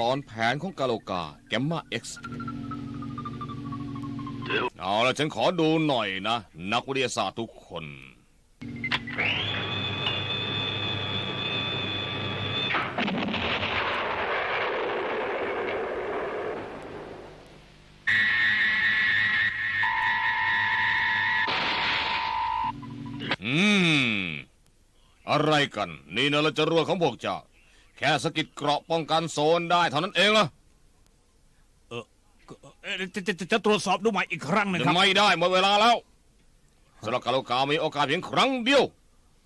ตอนแผนของกาโลกาแกมมาเอ็กซ์เอาละฉันขอดูหน่อยนะ นักวิทยาศาสตร์ทุกคน อืม อะไรกัน นี่นะเราจะรวยของพวกเจ้า แค่สะกิดเกราะป้องกันโซนได้เท่านั้นเองเหรอเอ่อจะจะจะจะตรวจสอบดูใหม่อีกครั้งหนึงครับไม่ได้หมดเวลาแล้วสำหรับกาโลกามีโอกาสเพียงครั้งเดียว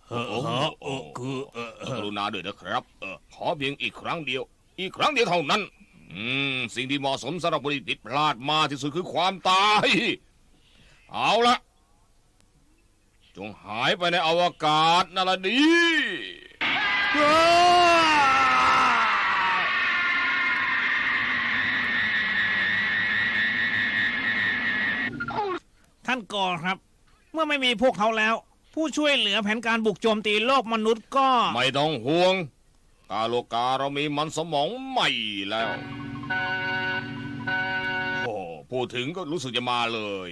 เออเออเออคือเออเอกอรุณาด้วยนะครับเออขอเพียงอีกครั้งเดียว อีกครั้งเดียวเท่านั้น อืม สิ่งที่เหมาะสมสำหรับคนที่ผิดพลาดมากที่สุดคือความตาย เอาละจงหายไปในอวกาศนั่นละดีท่านก่อนครับ เมื่อไม่มีพวกเขาแล้ว ผู้ช่วยเหลือแผนการบุกโจมตีโลกมนุษย์ก็ ไม่ต้องห่วง กาโลกาเรามีมันสมองใหม่แล้ว โอ้พูดถึงก็รู้สึกจะมาเลย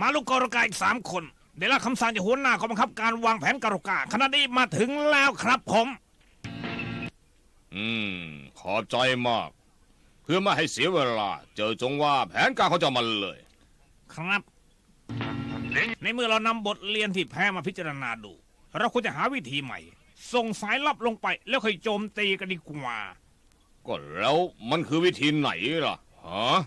มาลูกกรกาอีกสามคน ได้รับคำสั่งจากหัวหน้ากองบังคับการวางแผนกรกาขณะนี้มาถึงแล้วครับผม อืม ขอบใจมาก เพื่อไม่ให้เสียเวลา เจอจงว่าแผนการเขาจะมันเลย ครับ ในเมื่อเรานำบทเรียนที่แพ้มาพิจารณาดู เราควรจะหาวิธีใหม่ ส่งสายลับลงไป แล้วค่อยโจมตีกันดีกว่า ก็แล้วมันคือวิธีไหนล่ะฮะ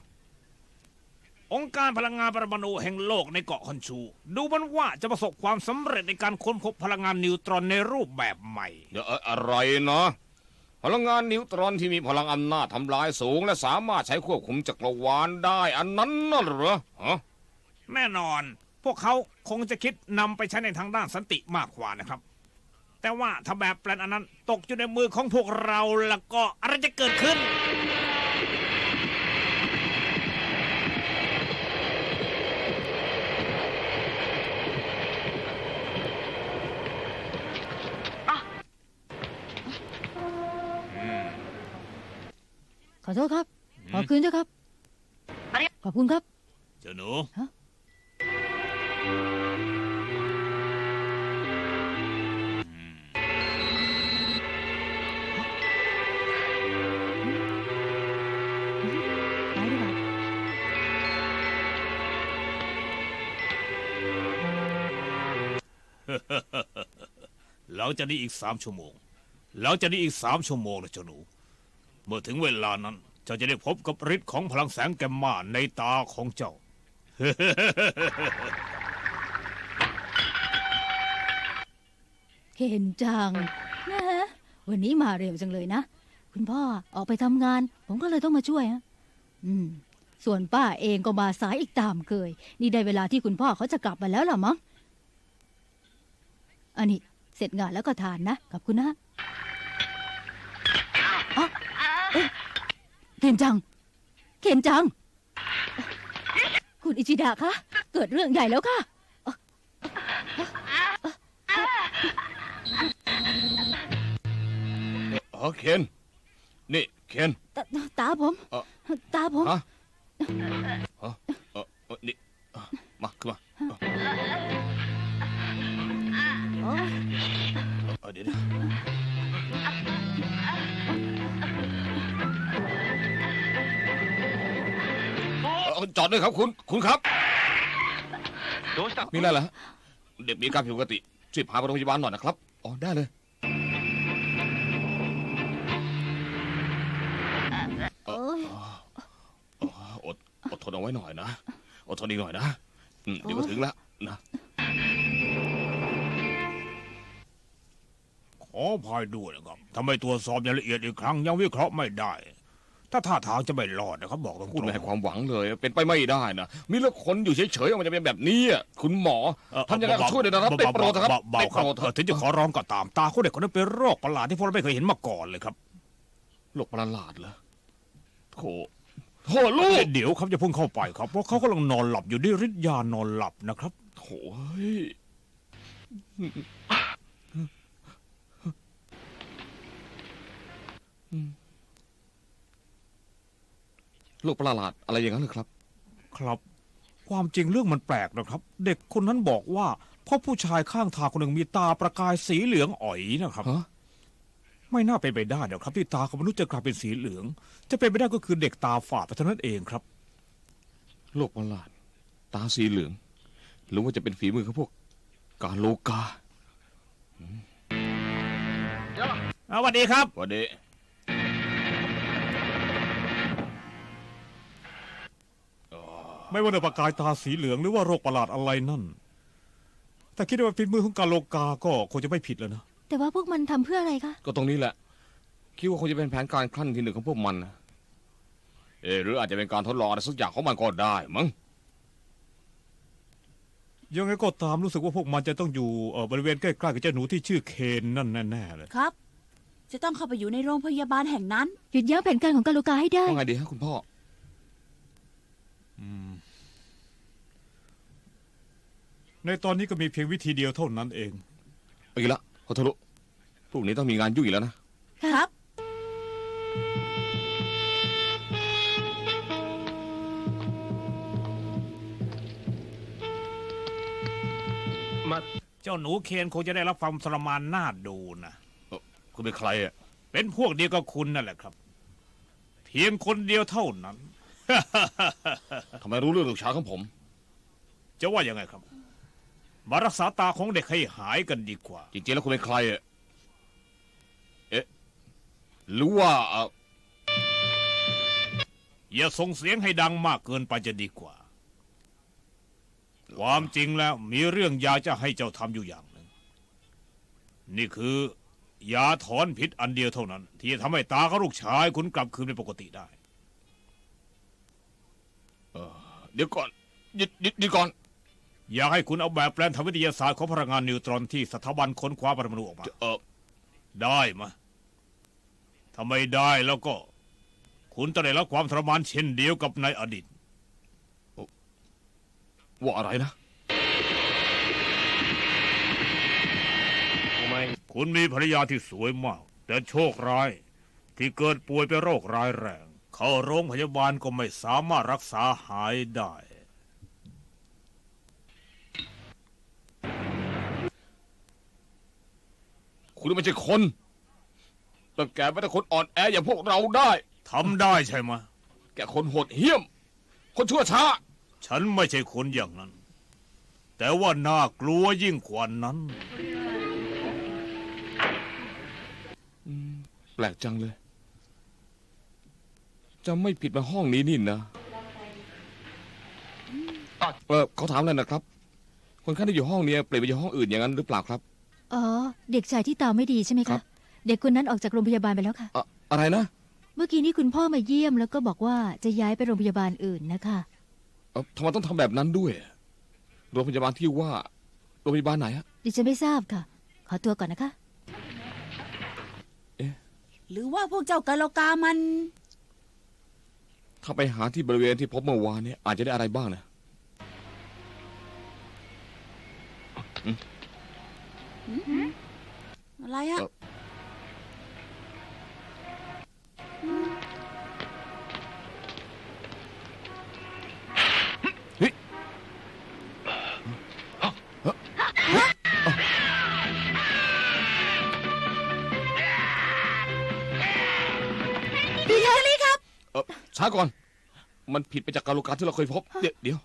องค์การพลังงานปรมาณูแห่งโลกในเกาะคอนชู ดูมันว่าจะประสบความสำเร็จในการค้นพบพลังงานนิวตรอนในรูปแบบใหม่ เดี๋ยวเอ่ออะไรนะ พลังงานนิวตรอนที่มีพลังอำนาจทำลายสูง และสามารถใช้ควบคุมจักรวาลได้อันนั้นน่ะเหรอฮะแน่นอน พวกเขาคงจะคิดนำไปใช้ในทางด้านสันติมากกว่านะครับ แต่ว่าถ้าแบบแปลนอันนั้นตกอยู่ในมือของพวกเราแล้วก็อะไรจะเกิดขึ้น โทษครับ ขอคืนด้วยครับ ขอบคุณครับ เจ้าหนูฮะ ไปดีกว่าหลังจากนี้อีกสามชั่วโมง หลังจากนี้อีกสามชั่วโมงนะเจ้าหนู เมื่อถึงเวลานั้น เจ้าจะได้พบกับฤทธิ์ของพลังแสงแกมมาในตาของเจ้า เห็นจังนะฮะวันนี้มาเร็วจังเลยนะ คุณพ่อออกไปทำงาน ผมก็เลยต้องมาช่วยฮะอืม ส่วนป้าเองก็มาสายอีกตามเคย นี่ได้เวลาที่คุณพ่อเขาจะกลับมาแล้วล่ะมั้งอันนี้เสร็จงานแล้วก็ทานนะขอบคุณนะ คนจัง เคนจัง คุณอิจิดะคะ เกิดเรื่องใหญ่แล้วค่ะเออเคนนี่เคนตาตาผมเอ่อตาผม ฮะ จอดด้วยครับคุณคุณครับมีอะไรเหรอฮะเด็กมีอาการผิดปกติช่วยพาไปโรงพยาบาลหน่อยนะครับ อ๋อ ได้เลยโอ๊ยอ๋ออดอดทนเอาไว้หน่อยนะ อดทนอีกหน่อยนะอืมเดี๋ยวก็ถึงแล้วนะขออภัยด้วยนะครับทำไมตรวจสอบอย่างละเอียดอีกครั้งยังวิเคราะห์ไม่ได้ ถ้าท่าทางจะไม่รอดนะครับบอกตรงๆพูดไม่ให้ความหวังเลย เป็นไปไม่ได้นะมีเลือกคนอยู่เฉยๆมันจะเป็นแบบนี้อะคุณหมอเอ่อทำยังไงก็ช่วยเลยนะครับได้โปรดนะครับเบาได้ๆคโปรับรดเถเอ่ออะถึงจะขอร้องก็ตามตาคนเด็กคนนั้นเป็นโรคประหลาดที่พวกเราไม่เคยเห็นมาก่อนเลยครับโรคประหลาดเหรอโถโถ่ลูกเดี๋ยวครับจะเพิ่งเข้าไปครับเพราะเขากำลังนอนหลับอยู่ด้วยฤทธิ์ยานอนหลับนะครับโถ่เฮ้ย โลกประหลาดอะไรอย่างนั้นเลยครับ ครับ ความจริงเรื่องมันแปลกนะครับ เด็กคนนั้นบอกว่าพ่อผู้ชายข้างทางคนหนึ่งมีตาประกายสีเหลืองอ๋อยนะครับ ฮะ ไม่น่าเป็นไปได้หรอกครับที่ตาของมนุษย์จะกลายเป็นสีเหลือง จะเป็นไปได้ก็คือเด็กตาฝาดไปเท่านั้นเองครับ โลกประหลาด ตาสีเหลือง หรือว่าจะเป็นฝีมือของพวก กาโลกา สวัสดีครับ วันนี้ ไม่ว่าเรื่องประกายตาสีเหลืองหรือว่าโรคประหลาดอะไรนั่น แต่คิดว่าเป็นมือของกาโลกาก็คงจะไม่ผิดแล้วนะ แต่ว่าพวกมันทำเพื่ออะไรคะ ก็ตรงนี้แหละ คิดว่าคงจะเป็นแผนการขั้นที่หนึ่งของพวกมันนะเอะหรืออาจจะเป็นการทดลองอะไรสักอย่างของมันก็ได้มั้งยังไงก็ตามรู้สึกว่าพวกมันจะต้องอยู่เอ่อบริเวณใกล้ๆกับเจ้าหนูที่ชื่อเคนนั่นแน่ๆเลยครับ จะต้องเข้าไปอยู่ในโรงพยาบาลแห่งนั้น หยุดยั้งแผนการของกาลูกาให้ได้ ว่าไงดีฮะคุณพ่อ ในตอนนี้ก็มีเพียงวิธีเดียวเท่านั้นเอง ไปกินละขอโทษลูกพรุ่งนี้ต้องมีงานยุ่งอีกแล้วนะ ครับ เจ้าหนูเคนคงจะได้รับความทรมานน่าดูนะคุณเป็นใครอะ เป็นพวกเดียวกับคุณนั่นแหละครับ เพียงคนเดียวเท่านั้น ทำไมรู้เรื่องลูกชายของผม จะว่ายังไงครับ มารักษาตาของเด็กให้หายกันดีกว่า จริงๆแล้วคุณเป็นใครอะเอ๊ะหรือว่าเอ่ออย่าส่งเสียงให้ดังมากเกินไปจะดีกว่า ความจริงแล้วมีเรื่องอยากจะให้เจ้าทำอยู่อย่างหนึ่ง นี่คือยาถอนพิษอันเดียวเท่านั้น ที่จะทำให้ตาของลูกชายคุณกลับคืนเป็นปกติได้ เดี๋ยวก่อนหยุดหยุดหยุดก่อน อยากให้คุณเอาแบบแปลนทางวิทยาศาสตร์ของพลังงานนิวตรอนที่สถาบันค้นคว้าปรมาณูออกมา เออได้มะถ้าไม่ได้แล้วก็ คุณจะได้รับความทรมานเช่นเดียวกับในอดีต ว่าอะไรนะคุณมีภรรยาที่สวยมาก แต่โชคร้าย ที่เกิดป่วยเป็นโรคร้ายแรง เข้าโรงพยาบาลก็ไม่สามารถรักษาหายได้ คุณไม่ใช่คนแต่แกไม่แต่คนอ่อนแออย่างพวกเราได้ ทำได้ใช่ไหมะ แกคนโหดเหี้ยม คนชั่วช้า ฉันไม่ใช่คนอย่างนั้น แต่ว่าน่ากลัวยิ่งกว่านั้น แปลกจังเลย จะไม่ผิดมาห้องนี้นี่นะเออเขาถามเลยนะครับ คนไข้ที่อยู่ห้องเนี้ยเปลี่ยนไปอยู่ห้องอื่นอย่างนั้นหรือเปล่าครับ อ๋อ เด็กชายที่ตาไม่ดีใช่ไหมครัคะบ เด็กคนนั้นออกจากโรงพยาบาลไปแล้วค่ะ อะอะไรนะเมื่อกี้นี้คุณพ่อมาเยี่ยมแล้วก็บอกว่าจะย้ายไปโรงพยาบาลอื่นนะคะ เอ่อทำไมต้องทำแบบนั้นด้วยโรงพยาบาลที่ว่าโรงพยาบาลไหนฮะดิฉันไม่ทราบค่ะ ขอตัวก่อนนะคะ หรือว่าพวกเจ้ากาโลกามัน ถ้าไปหาที่บริเวณที่พบเมื่อวานเนี่ยอาจจะได้อะไรบ้างนะอะไรอะเออาก่อน มันผิดไปจากการโลกาที่เราเคยพบ เดี๋ยวเดี๋ยว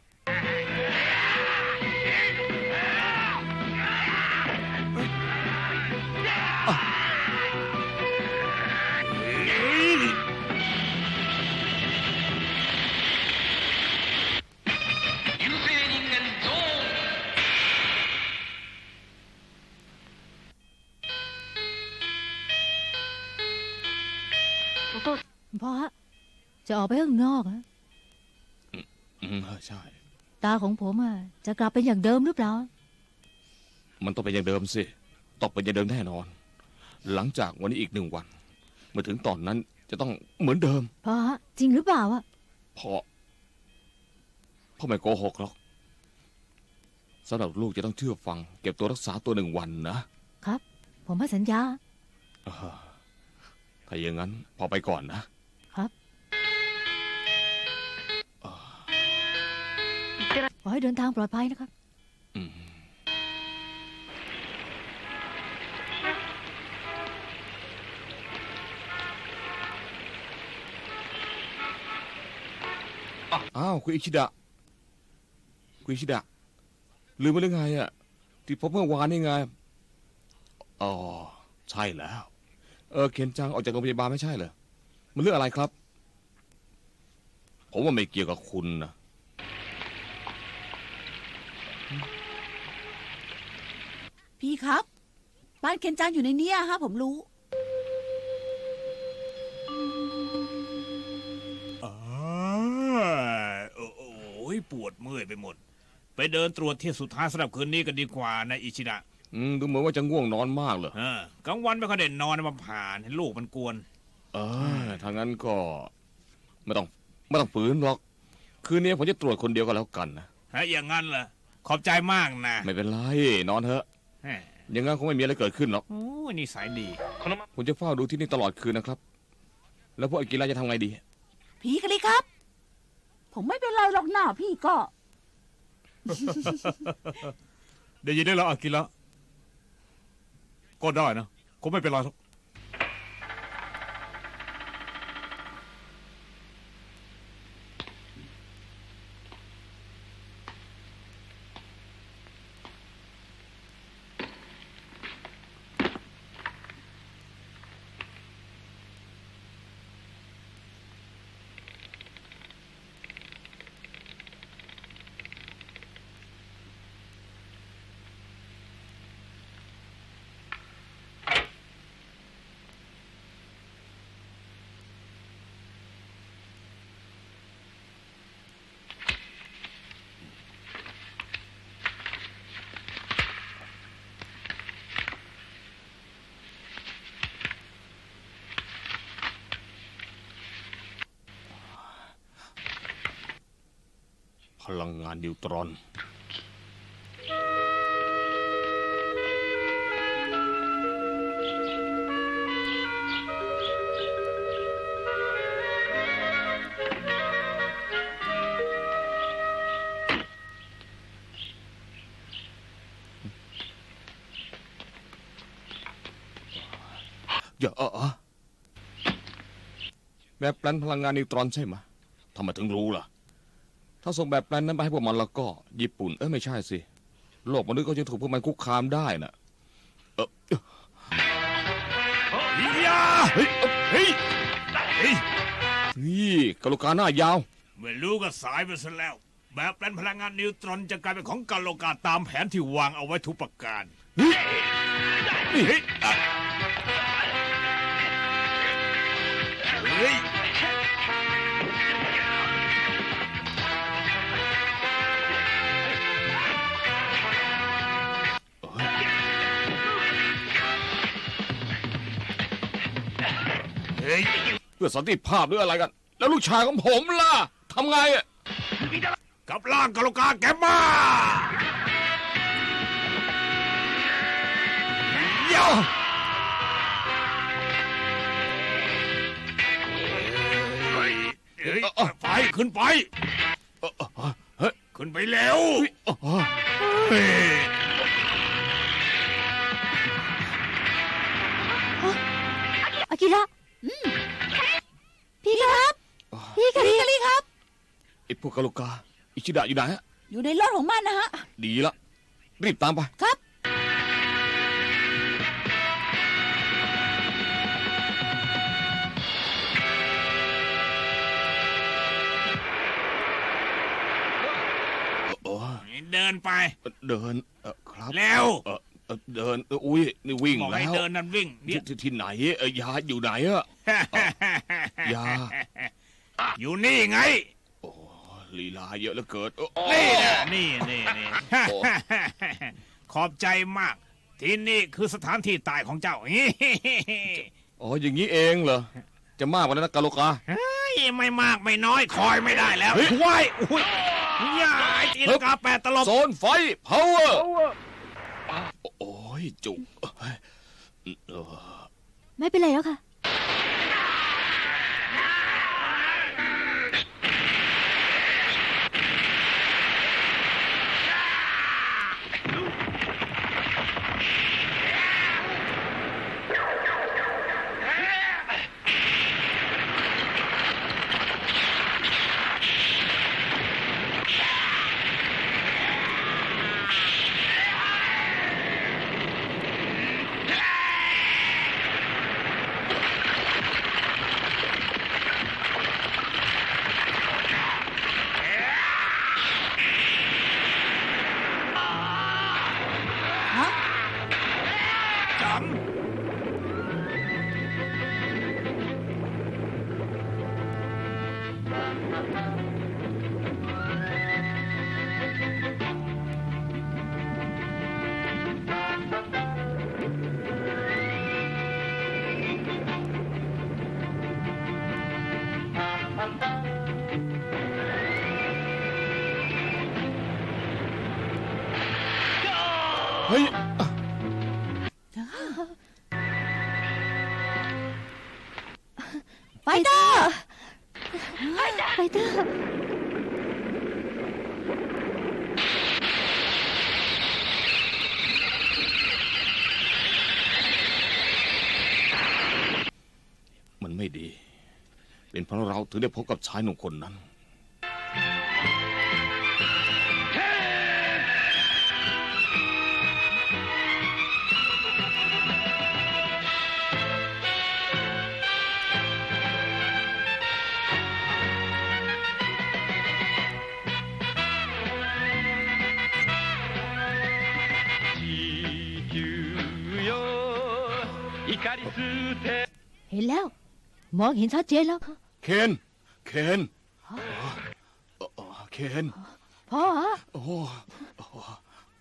พ่อฮะ จะออกไปข้างนอกอะอืมเออใช่ ตาของผมอะจะกลับเป็นอย่างเดิมหรือเปล่า มันต้องเป็นอย่างเดิมสิต้องเป็นอย่างเดิมแน่นอน หลังจากวันนี้อีกหนึ่งวันเมื่อถึงตอนนั้นจะต้องเหมือนเดิมพ่อฮะจริงหรือเปล่าอะพพ่อพ่อไม่โกหกหรอกสำหรับลูกจะต้องเชื่อฟัง เก็บตัวรักษาตัวหนึ่งวันนะครับ ผมให้สัญญา อ่าถ้าอย่างนั้นพ่อไปก่อนนะ ให้เดินทางปลอดภัยนะครับ อืมอ้าวคุณอิชิดะคุณอิชิดะลืมไปหรือไงอะ ที่พบเมื่อวานนี่ไง อ๋อ ใช่แล้ว เออเคนจังออกจากโรงพยาบาลไม่ใช่เหรอ มันเรื่องอะไรครับ ผมว่าไม่เกี่ยวกับคุณนะ พี่ครับ บ้านเคนจังอยู่ในเนี้ยฮะผมรู้ อาโอ้โอ้ยปวดเมื่อยไปหมด ไปเดินตรวจเที่ยวสุดท้ายสำหรับคืนนี้กันดีกว่านะอิชิดะอืมดูเหมือนว่าจะง่วงนอนมากเลยเออกลางวันไม่ค่อยได้นอนมาผ่านให้ลูกมันกวน เออทางนั้นก็ไม่ต้องไม่ต้องฝืนหรอก คืนนี้ผมจะตรวจคนเดียวก็แล้วกันนะ ฮะอย่างนั้นเหรอ ขอบใจมากนะไม่เป็นไร นอนเถอะแหมอย่างงั้นคงไม่มีอะไรเกิดขึ้นหรอก โอ้ยนี่สายดี ผมจะเฝ้าดูที่นี่ตลอดคืนนะครับ แล้วพวกอากิระจะทำไงดี พี่กันเลยครับ ผมไม่เป็นไรหรอกหน้าพี่ก็ เดี๋ยวยินได้แล้วอากิระก็ได้นะคงไม่เป็นไรหรอก ลังงานนิวตรอน อย่าเออแบบแปลนพลังงานนิวตรอนใช่ไหมทำไมถึงรู้ล่ะ ถ้าส่งแบบแปลนนั้นไปให้พวกมันแล้วก็ ญี่ปุ่น เอ้ยไม่ใช่สิ โลกมนุษย์ก็จะถูกพวกมันคุกคามได้น่ะ เออเอ้ยยาเฮ้ยเอ้ยเฮ้ยเฮ้ยนี่กะโหลกาหน้ายาว ไม่รู้ก็สายไปซะแล้ว แบบแปลนพลังงานนิวตรอนจะกลายเป็นของกาโลกาตามแผนที่วางเอาไว้ทุกประการนี่เฮ้ย เฮ้ยเพื่อสันติภาพหรืออะไรกัน แล้วลูกชายของผมล่ะทำไงอะกับร่างกาโลกาแกมมาเดี๋ยวเฮ้ยเฮ้ยไปขึ้นไป เออเออเฮ้ยขึ้นไปเร็วเออเฮ้ยอากิระ พี่ครับ พี่คาริพี่กันเลยครับ ไอ้พวกกะโหลกา อิชิดะอยู่ไหนฮะ อยู่ในรถของมันนะฮะ ดีละ รีบตามไป ครับเออเดินไป เดินเออครับ เร็ว เออ เออเดินเอออุ้ยนี่วิ่งบอกแล้ให้วเดินนั่นวิ่งเนี่ที่ยที่ที่ไหนเออยาอยู่ไหนอะยาอยู่นี่ไง โอ้ลีลาเยอะเหลือเกินโอ้ นี่นะนี่นี่นี่ โอ้ ขอบใจมาก ที่นี่คือสถานที่ตายของเจ้า อ๋ออย่างนี้เองเหรอจะมากกว่านั้นนะกาโลกา เฮ้ยยไม่มากไม่น้อยคอยไม่ได้แล้วว้ายอุ้ยย่าไอ้ตีลังกาแปดตลบโซนไฟ power โอ้ ยจุกเอ้ยเออ ไม่เป็นไรแล้วค่ะ ไปเตอร์มันไม่ดี เป็นเพราะเราถึงได้พบกับชายหนุ่มคนนั้น เห็นแล้ว มองเห็นชัดเจนแล้ว เคน เคน เคน พ่อเะโอ้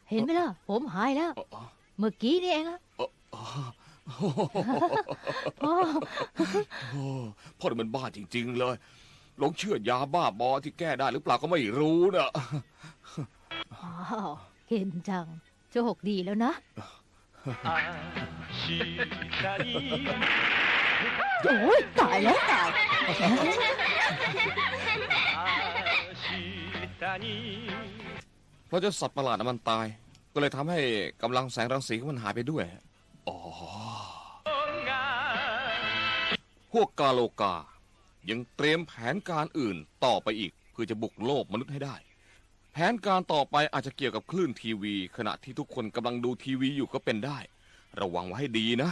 เห็นไหมล่ะ ผมหายแล้ว เมื่อกี้นี่เองอะพ่อโอ้พ่อนี่มันบ้าจริง ๆ เลยหลงเชื่อยาบ้าบอที่แก้ได้หรือเปล่าก็ไม่รู้นะอ้าวเคนจังโชคดีแล้วนะ โอ้ยตายแล้วตายเพราะเจ้าสัตว์ประหลาดมันตาย ก็เลยทำให้กำลังแสงรังสีของมันหายไปด้วย อ๋อ พวกกาโลกา ยังเตรียมแผนการอื่นต่อไปอีก เพื่อจะบุกโลกมนุษย์ให้ได้ แผนการต่อไปอาจจะเกี่ยวกับคลื่นทีวี ขณะที่ทุกคนกำลังดูทีวีอยู่ก็เป็นได้ ระวังไว้ให้ดีนะ